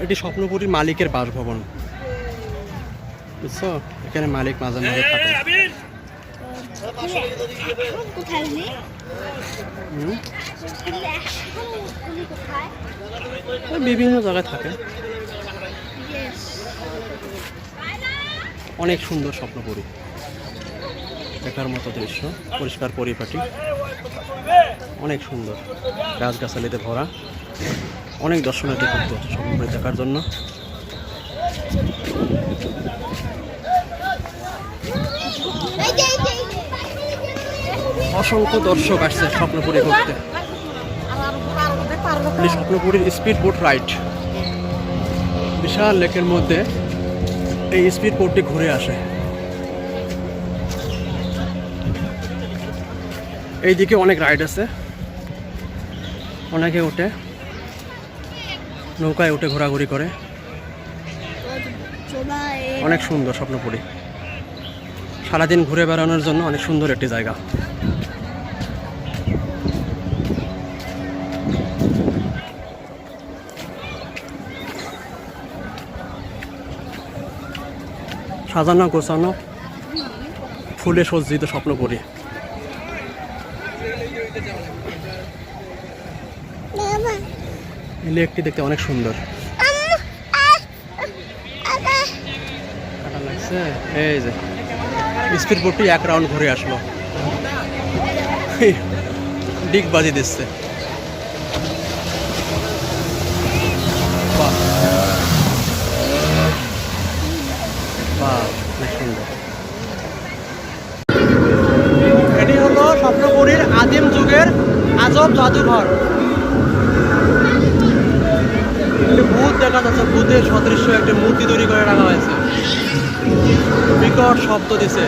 এটি স্বপ্নপুরীর মালিকের বাসভবন। বুঝছ? এখানে মালিক মাঝে মাঝে থাকে। বিভিন্ন জায়গায় থাকে। অনেক সুন্দর স্বপ্নপুরী। দেখার মতো দৃশ্য পরিষ্কার পরিপাটি। অনেক সুন্দর। গাছগাছালিতে ভরা। অনেক দর্শনার্থী আসে স্বপ্নপুরী দেখার জন্য। অসংখ্য দর্শক আসছে স্বপ্নপুরী ঘুরতে। স্বপ্নপুরীর স্পিড বোট রাইড বিশাল লেকের মধ্যে এই স্পিড বোটটি ঘুরে আসে। এইদিকে অনেক রাইড আছে। অনেকে ওঠে নৌকায় উঠে ঘোরাঘুরি করে। অনেক সুন্দর স্বপ্নপুরী। সারাদিন ঘুরে বেড়ানোর জন্য অনেক সুন্দর একটি জায়গা। সাজানো গোছানো, ফুলে সজ্জিত স্বপ্নপুরী। এই লেকটি দেখতে অনেক সুন্দর। আম্মু, কাটা লাগছে। এই যে স্পিড বোটটি এক রাউন্ড ঘুরে আসলো। ডিগ বাজি দিচ্ছে। এটি হলো স্বপ্নপুরীর আদিম যুগের আজব জাদুঘর। দেখা যাচ্ছে ভূতের সদৃশ্য একটি মূর্তি তৈরি করে রাখা হয়েছে। বিকট শব্দ দিছে।